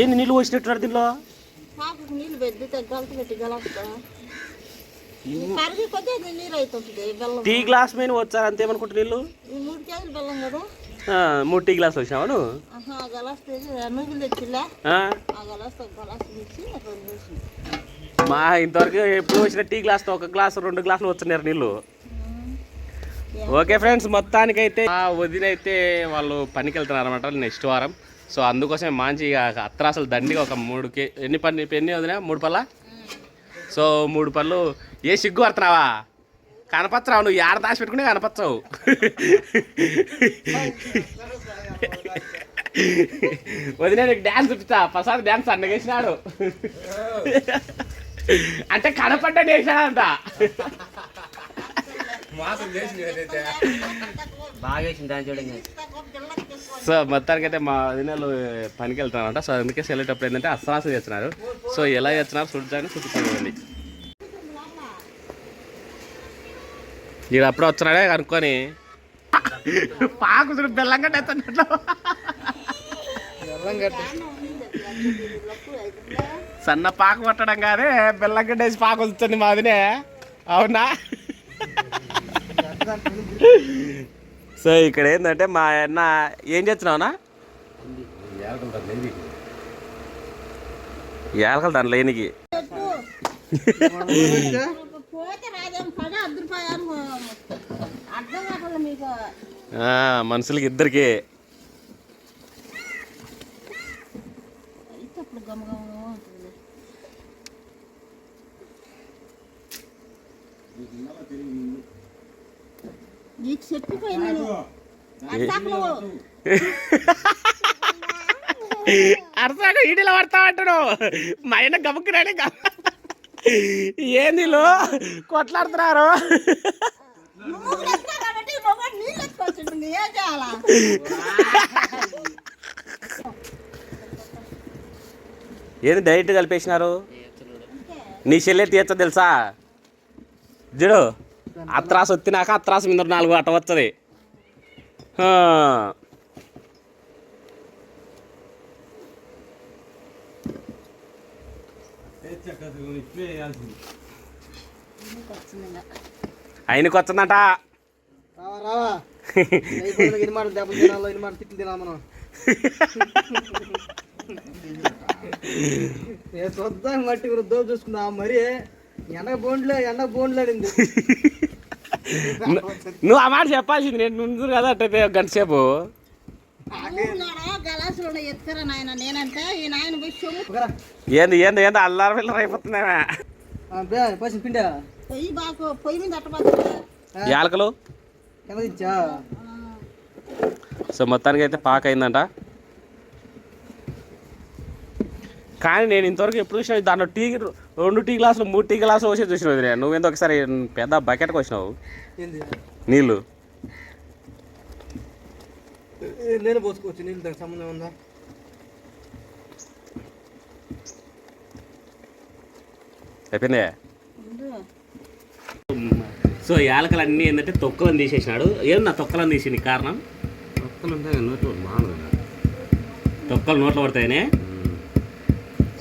ఏంది నీళ్ళు పోసినట్టున్నారు దీనిలో? నీళ్ళు పెద్ద గలత పెట్టి టీ గ్లాస్ మీద వచ్చారు అంతేమనుకుంటా నీళ్ళు? ఈ మూడు టీ వచ్చినావా నువ్వు? గలాస్ రెండు వేసి మా ఇంతవరకు ఎప్పుడు వచ్చిన టీ గ్లాస్తో ఒక గ్లాస్ రెండు గ్లాసులు వచ్చినారు నీళ్ళు. ఓకే ఫ్రెండ్స్ మొత్తానికైతే ఆ వదినైతే వాళ్ళు పనికి వెళ్తున్నారు అనమాట నెక్స్ట్ వారం. సో అందుకోసం మంచి ఇక అత్రాసలు దండిగా ఒక మూడు కే ఎన్ని పని ఎన్ని వదినా? మూడు పళ్ళ? సో మూడు పళ్ళు. ఏ సిగ్గు పడుతున్నావా? కనపచ్చరావు నువ్వు ఏడ దాచి పెట్టుకుని కనపచ్చవు. వదిన నీకు డ్యాన్స్ చూపిస్తా. ప్రసాద్ డ్యాన్స్ అన్నగేసినాడు. అంటే కనపడ్డా వేసాడంట బాగా వేసింది దాని చూడండి. సో మొత్తానికి అయితే మా వదినలు పనికి వెళ్తున్నారంట. సో అందుకే సెలెక్ట్ అప్పుడు ఏంటంటే అస్సలాసం చేస్తున్నారు. సో ఎలా చేస్తున్నారు చూడడానికి చూపిస్తాను మీరు అప్పుడు వచ్చినాడే కనుక్కొని పాకు చూడు బెల్లం కట్టేస్తున్నట్లు సన్న పాకు పట్టడం కాదే బెల్లం కట్టేసి పాకు వస్తుంది మా వదినే అవునా? సో ఇక్కడ ఏంటంటే మా అన్న ఏం చేస్తున్నావునా? ఏలకలు దాని లేనికి. పోతే రాదేం పడి అర్ధ రూపాయలు అర్థం కావట్లేదు మీకు ఆ, మనుషులకి ఇద్దరికి అయితే అప్పుడు గమగమ ఉంటుంది నీకు చెప్పిపోయింది అర్థాకు ఈడిలో పడతా అంటాడు మా ఆయన గబుక్కురాడే ఏంది వీళ్ళు కొట్లాడుతున్నారు. ఏంది డైరెక్ట్ కలిపేసినారు? నీ చెల్లె తీయచ్చ తెలుసా? చూడు. అత్రాసు వచ్చినాక అత్రాసు మీద నాలుగు అట్ట హా. ఆయనకి వచ్చిందట. చూద్దాం మట్టి కూడా దో చూసుకుందాం మరి ఎండ బోండ్లే ఎండ బోండ్లే అడింది నువ్వు ఆ మాట చెప్పాల్సింది నేను ముందు కదా అట్టయితే ఒక గంట సేపు ఏంది ఏంది ఏంది అల్లారు పిల్లలు అయిపోతున్నావా? యాలకలు? సో మొత్తానికి అయితే పాక అయిందంట కానీ నేను ఇంతవరకు ఎప్పుడు చూసినా దాంట్లో టీ రెండు టీ గ్లాసులు మూడు టీ గ్లాసులు వచ్చి చూసినావు వదినా. నువ్వేందో ఒకసారి పెద్ద బకెట్కి వచ్చినావు? నీళ్ళు? నేను పోసుకోవచ్చు నీళ్ళు దానికి సంబంధం ఉందా? అయిపోయిందే సో యాలకలు అన్నీ ఏంటంటే తొక్కలను తీసేసినాడు. ఏం నా తొక్కలను తీసింది? కారణం? ఉంటాయి నోట్లో తొక్కలు నోట్లో పడతాయనే?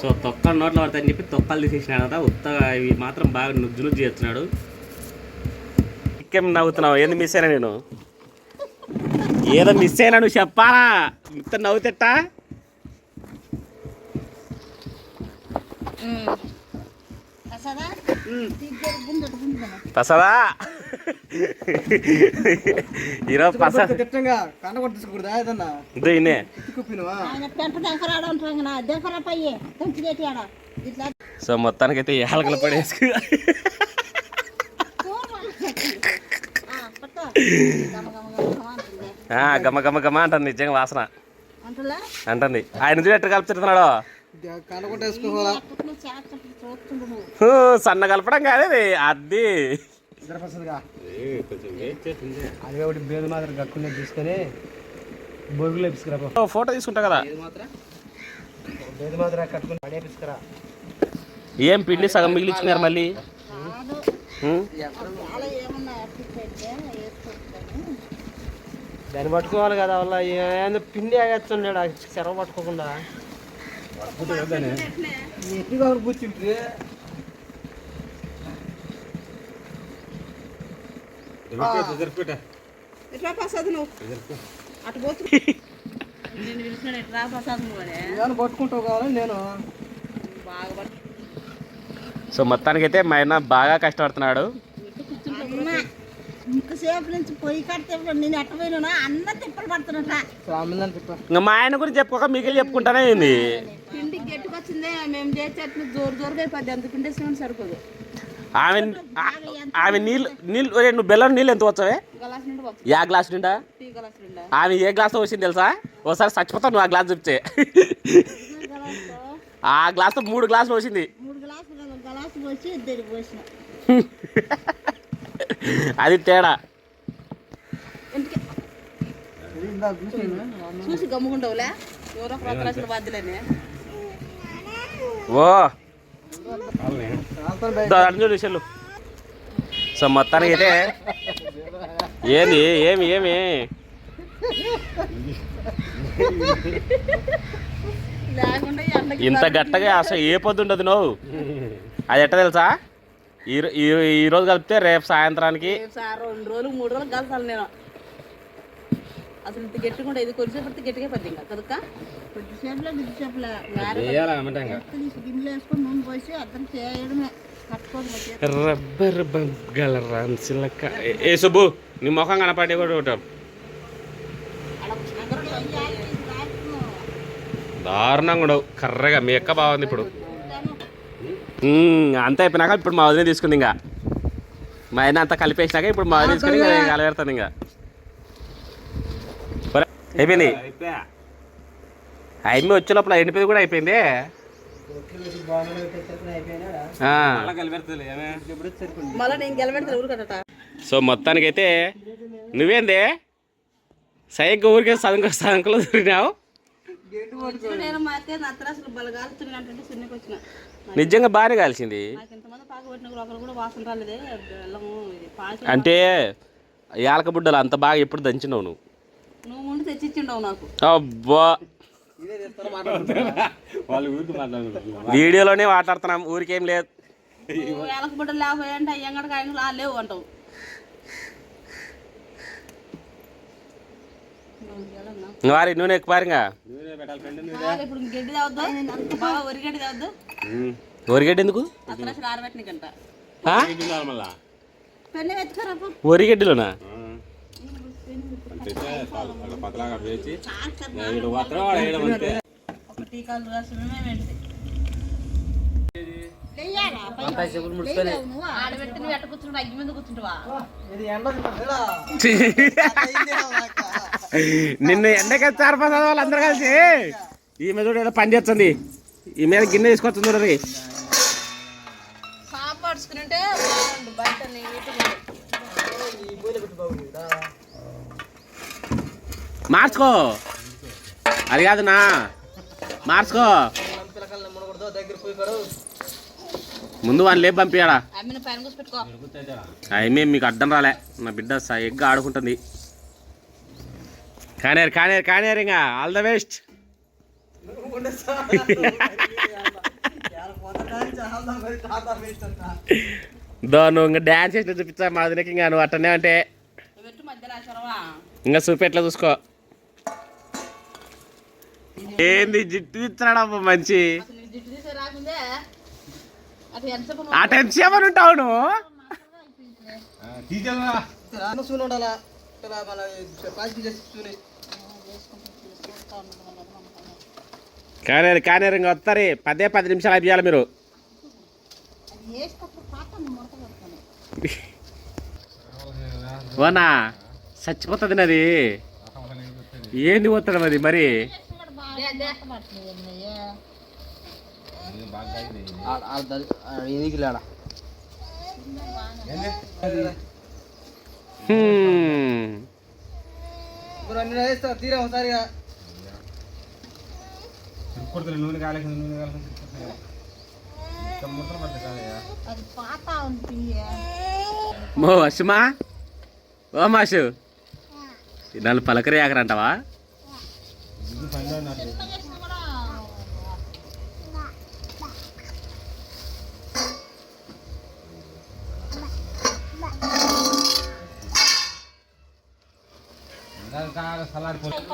సో తొక్కలు నోట్లో పడతాయని చెప్పి తొక్కలు తీసేసినాడు కదా ఉత్తగా ఇవి మాత్రం బాగా నుజ్జు నుజ్జు చేస్తున్నాడు. ఇంకేం నవ్వుతున్నావు? ఏంది మిస్ అయినా నేను? ఏదో మిస్ అయినా నువ్వు చెప్పాలా? ఇంత నవ్వుతెట్టా? పసదా ఈరోజు పస తిట్టంగా కండ కొట్టించకూడదా ఏదన్నా? ఇదో ఇన్నే ఎత్తుకుప్పినవా ఆయన పెంట దెంకరాడు అంటారు నా దెంకరా పయ్యే కొంచెం ఆడ ఇట్లా సో మొత్తానికైతే యాలకలు పడేసుకు ఆ, పట్టు. గమ గమ గమ గమ అంటుంది. ఆ, గమ గమ గమ అంటుంది నిజంగా వాసన. అంటులా అంటుంది. ఆయన చూడు ఎట్లా కలుపుతున్నాడు? సన్న కలపడం కాదు అది. ఫోటో తీసుకుంటా కదా. ఏం పిండి సగం మిగిలిచ్చినారు మళ్ళీ కాదు హ్మ్? చాలా ఏమన్నా అట్టిట్ అయితే వేసుకుంటాను దాన్ని పట్టుకోవాలి కదా వల్ల ఏందో పిండి ఆగేస్తున్నాడు చెరవ పట్టుకోకుండా. పట్టుకుంటావు కావాలని నేను. సో మొత్తానికైతే మా ఆయన బాగా కష్టపడుతున్నాడు. ఇంతసేపు నుంచి పొయ్యి కడితే నేను ఎట్ట పోయినా అన్న తిప్పలు పడుతున్నట్ట. సామిందని తిప్ప. ఇంకా మా ఆయన గురించి చెప్పుకోక మిగిలి చెప్పుకుంటానే ఉంది పిండి గట్టికొచ్చిందే మేము చేసేట్లు జోరు జోరుగా అయిపోద్ది. అంత పిండి వేసుకుని సరిపోదు. ఆమె ఆమె నీళ్ళు నీళ్ళు ఒరేయ్, నువ్వు బెల్లం నీళ్ళు ఎంత వచ్చావే గలాస్ యా గ్లాస్ నిండా? గలాస్ ఆమె ఏ గ్లాస్ వచ్చింది తెలుసా? ఒకసారి చచ్చిపోతావు నువ్వు ఆ గ్లాస్ చూపితే. ఆ గ్లాస్తో మూడు గ్లాసులు వచ్చింది మూడు గ్లాసులు గలాసు పోసి ఇద్దరికి పోసిన. అది తేడా. చూసి గమ్ముకుంటావులే? ఎవరో ప్రొత్తరాసిన బాధ్యులేని. ఓ. చూడు విషయాలు సో మొత్తానికి అయితే ఏంది ఏమి? ఏమి ఇంత గట్టగా అసలు ఏ పొద్దు ఉండదు నువ్వు. అది ఎట్ట తెలుసా? ఈ ఈ రోజు కలిపితే రేపు సాయంత్రానికి రెండు రోజులు మూడు రోజులు కలసాలి నేను. అసలు ఇంత గట్టిగా ఇది కొద్దిసేపు గట్టిగా పద్ది ఇంకా కదక్క? కొద్దిసేపులో కొద్దిసేపులో గిన్నెలు వేసుకొని నూనె పోసి అద్దం చేయడమే. రబ్బర్ బంగళ రాన్సిలక్క ఏ సుబ్బు నీ ముఖం కనపడి కూడా ఉంటాం దారుణంగా ఉండవు. కర్రగా మీ అక్క బాగుంది ఇప్పుడు. అంతా అయిపోయినాక ఇప్పుడు మా వదిన తీసుకుంది ఇంకా. మా ఆయన అంతా కలిపేసినాక ఇప్పుడు మా వదిన తీసుకుని ఇంకా కలబెడతాను ఇంకా. అయిపోయింది. అయిపోయి వచ్చే లోపల ఎండిపోయి కూడా అయిపోయింది. సో మొత్తానికైతే నువ్వేందే? సైగ్గా ఊరికే సదంక సదంకలో దొరికినావు నేను మా అసలు వచ్చిన నిజంగా బాగానే కాల్చింది. అంటే యాలక బుడ్డలు అంత బాగా ఎప్పుడు దంచినావు నువ్వు? అబ్బా. వీడియోలోనే మాట్లాడుతున్నాం ఊరికేం లేదు. ఏలక బిడ్డలు అయ్యంగడికి ఆయన లేవు అంటావు. వారి నూనె ఎక్కువ పారుగా? ఇప్పుడు గడ్డి తేవద్దు బాగా వరి గడ్డి తేవద్దు వరిగడ్డి ఎందుకు? వరిగడ్డిలోనా? నిన్ను ఎండకి చారపసాద వాళ్ళు అందరూ కలిసి. ఈమె చూడ ఏదో పని చేస్తుంది. ఈ మీద గిన్నె తీసుకొస్తుంది బయట రా. మార్చుకో. అది మార్చుకో. దగ్గర పోయి కాడు ముందు వాళ్ళు లేపు పంపించాడా అయ్యమే మీకు అడ్డం రాలే. నా బిడ్డ ఎగ్గా ఆడుకుంటుంది. కానేరు కానేరు కానేరు ఇంకా. All the best. దో నువ్వు ఇంకా డ్యాన్స్ చేసిన చూపించా మా వదినకి ఇంకా నువ్వు అట్టనే అంటే ఇంకా చూపెట్లా చూసుకో. ఏంది జిట్టు ఇస్తున్నాడమ్మ మంచి అసలు నీ జిట్టు తీసే రాకుందే. అటు ఎంతసేపు ఆ టెన్షన్ ఏమని ఉంటావు నువ్వు? కానేరు ఇంకా వస్తారు పదే పది నిమిషాలు అయిపోయాలి మీరు. ఓనా చచ్చిపోతుంది నది. ఏంది పోతుంది మరి మరి? తీరా ఒకసారిగా. నూనె కాలేసింది నూనె కాలేసింది ముద్దలు పడ్డ కాదయ్యా అది పాత ఉంది మో అసుమా ఓ మాసు నన్ను పలకరి ఆకరంటావా ఇది పనిలో నాకు.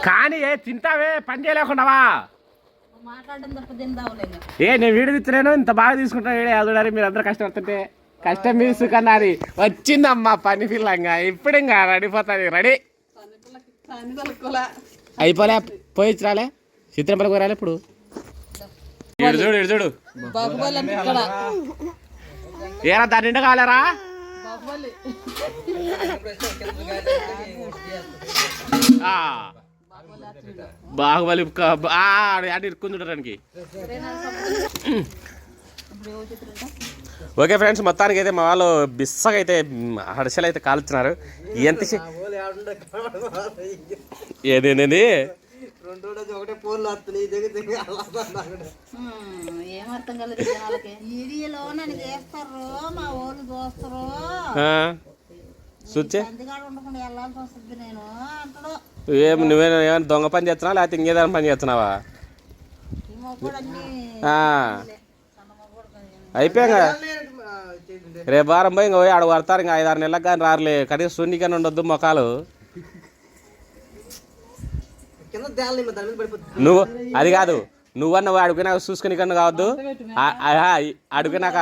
కానీ ఏ తింటావే పని చేయలేకుండావా? ఏ నేను వీడియో తీస్తున్నాను. ఇంత బాగా తీసుకుంటాను వీడియో. చూడాలి మీరు అందరూ కష్టపడుతుంటే కష్టం మీ సుఖన్నా అది వచ్చిందమ్మా పని పిల్లంగా. ఇప్పుడు ఇంకా రెడీపోతుంది రెడీ. అయిపోలే. పోయి రాలే చిత్రంపల్లి పోరాలే ఇప్పుడు. ఇడు చూడు ఇడు చూడు. ఏరా దాని నిండా కాలేరా? ఆ. బాహుబలి ఆడ ఇరుక్కుంటుండడానికి ఓకే ఫ్రెండ్స్ మొత్తానికి అయితే మా వాళ్ళు బిస్సగా అయితే హర్షలు అయితే కాలుతున్నారు ఎంత ఏదేంది? రెండు రోజులు ఒకటే ఫోన్లు వస్తున్నాయి దగ్గర దగ్గర అలా హ్మ్, ఏం అర్థం కలదు జనాలకి. వీడియోలో నన్ను చేస్తారు మా చూస్తారు చూచే అందుకాడ ఉండకుండా వెళ్ళాల్సి వస్తుంది నేను అంటాడు. ఏం నువ్వే ఏమైనా దొంగ పని చేస్తున్నావా? లేకపోతే ఇంకేదైనా పని చేస్తున్నావా? ఈ మొక్కడు అన్ని ఆ. అయిపోయాక రేపు వారం పోయి ఇంకా పోయి ఆడ పడతారు ఇంకా ఐదారు నెలలకు కానీ రారులే. కనీసం శూన్యకన్నా ఉండొద్దు మొఖాలు. నువ్వు అది కాదు. నువ్వన్న అడుగునాక చూసుకుని కన్నా కావద్దు. అడుగునాక.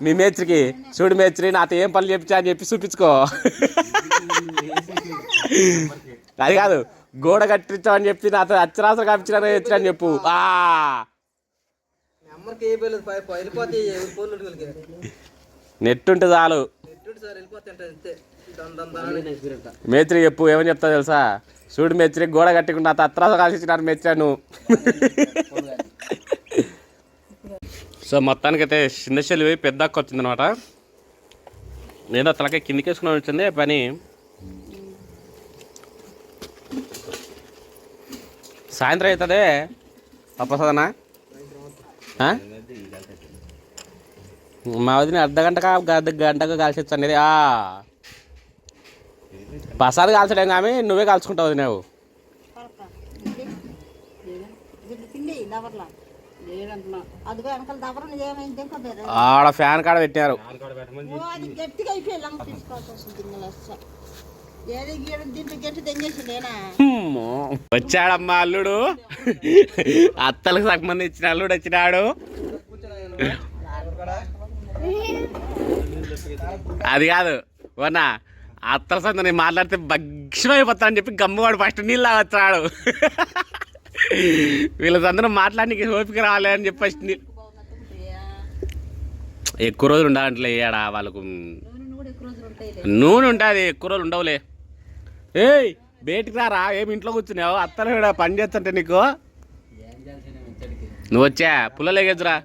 మీ మేస్త్రికి చూడు మేస్త్రి నాతో ఏం పనులు చెప్తా అని చెప్పి చూపించుకో. అది కాదు గోడ కట్టించామని చెప్పి నాతో అచ్చరాసలు కప్పించిన ఎత్తిన అని చెప్పు. నెట్ ఉంటే చాలు. ఎట్టు సార్ వెళ్ళిపోతాయి అంటే అంతే. దాని దాని దాని మేస్త్రి చెప్పు ఏమని చెప్తా తెలుసా? చూడు మేస్త్రి గోడ కట్టుకుంటా అత్రాస కాల్చినారు మేస్త్రి నువ్వు సో మొత్తానికైతే చిన్న చెల్లి పెద్ద అక్క వచ్చిందనమాట. నేను తలకాయ కిందికేసుకుని వచ్చింది పని సాయంత్రం అవుతుంది? తప్పసదనా మా వదిన అర్ధ గంటగా గంట గంటగా కాల్చొచ్చు అనేది ప్రసాద్ కాల్చడం కానీ నువ్వే కాల్చుకుంటావు నువ్వు. ఆడ ఫ్యాన్ కాడ అమ్మో. వచ్చాడమ్మా అల్లుడు. అత్తలకు సంబంధించిన అల్లుడు వచ్చినాడు. అది కాదు వన్నా అత్తల సంత నేను మాట్లాడితే భక్షం అయిపోతా అని చెప్పి గమ్మువాడు ఫస్ట్ నీళ్ళు తాగొచ్చాడు. వీళ్ళందరూ మాట్లాడి ఓపిక రాలే అని చెప్పి ఎక్కువ రోజులు ఉండాలంటే ఏడా వాళ్ళకు. నూనె ఉంటుంది ఎక్కువ రోజులు ఉండవులే. ఏయ్ బయటికి రారా ఏమి ఇంట్లో కూర్చున్నావు? అత్తలు కూడా పని చేస్తుంటే నీకు? నువ్వు వచ్చా? పుల్లలు ఎగేద్దురా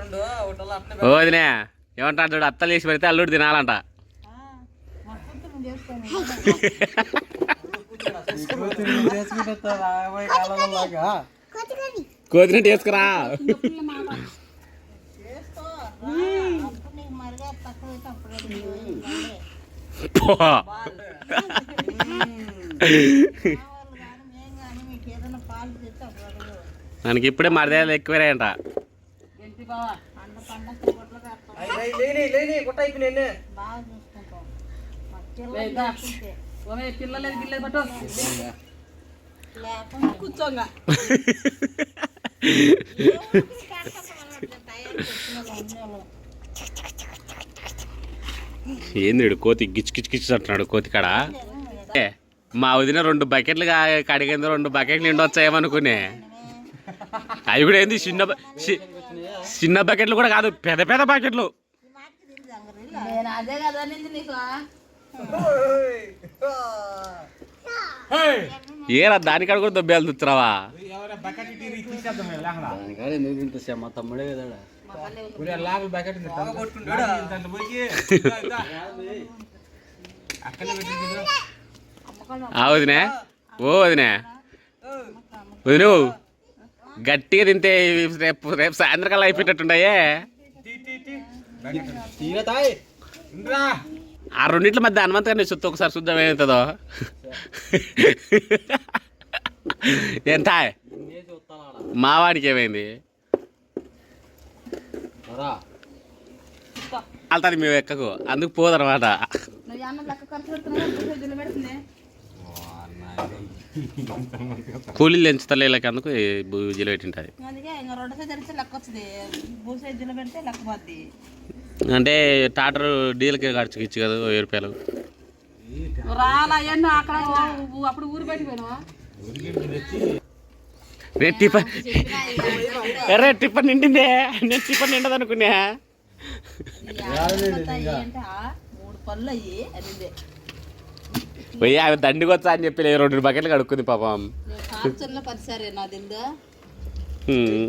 రెండు వదినే ఏమంటాడు చూడు అత్తలు చేసి పెడితే అల్లుడు తినాలంట. కోతినట్టు వేసుకురా చేసుకో రా. అప్పుడు నీకు మరిగా తక్కువ అయితే అప్పుడు అది మళ్ళీ. పో. వాళ్ళు కానీ మేము కానీ మీకు ఏదైనా పాలు తెస్తే అప్పుడు అడుగు మనకి ఇప్పుడే మరదేలు ఎక్కువే అంట ఏంటి బావా అంత పండగ కొట్లు కడతాం లేని లేని కొట్ట అయిపోయినాయి బాగా చూసుకుంటాం మా పిల్లలు చూసుకుంటే పిల్లలేదు గిల్లలేదు పట్టు. లేకుండా కూర్చోంగా. ఏంది కోతి గిచ్ గిచ్ గిచ్ అంటున్నాడు కోతి కాడ? ఏ, మా వదిన రెండు బకెట్లు కడిగింది రెండు బకెట్లు నిండి వచ్చాయేమనుకునే అవి కూడా ఏంది చిన్న చిన్న బకెట్లు కూడా కాదు పెద్ద పెద్ద బకెట్లు ఏరా దానికాడ కూడా ఇటు ఇటు తీసేద్దాం మేము లేకుండా మా తమ్ముడే కదా వదినే. ఓ వదినే. వదిను గట్టిగా తింటే రేపు రేపు సాయంత్రం కల్లా అయిపోయేటట్టుండయే. తీరా తాయ్. ఇంద్రా ఆ రెండింటి మధ్య హనుమంత్ గారిని చూస్తే ఒకసారి చూద్దాం ఏమవుతుందో. ఎంత? మావాడికి ఏమైంది? రా. వెళ్తాను మేము ఎక్కకు అందుకు పోదనమాట. కూలీలు ఎంచుతలే వీళ్ళకి అందుకు బుజ్జిలో పెట్టింటుంది అంటే టాటర్ డీలకి ఖర్చుకి ఇచ్చి కదా వెయ్యి రూపాయలు. రాలా ఎన్నో అక్కడ ఊ- అప్పుడు ఊరు బయటికి పోయినావా? రే టిఫన్ రే టిఫన్ నిండిందే. నేను టిఫన్ నిండదు అనుకున్నా పోయి ఆమె దండికి వచ్చా అని చెప్పి రెండు బకెట్లు కడుక్కుంది పాపం. నేను కాల్చర్లో పరిసారే నాదిందా హ్మ్.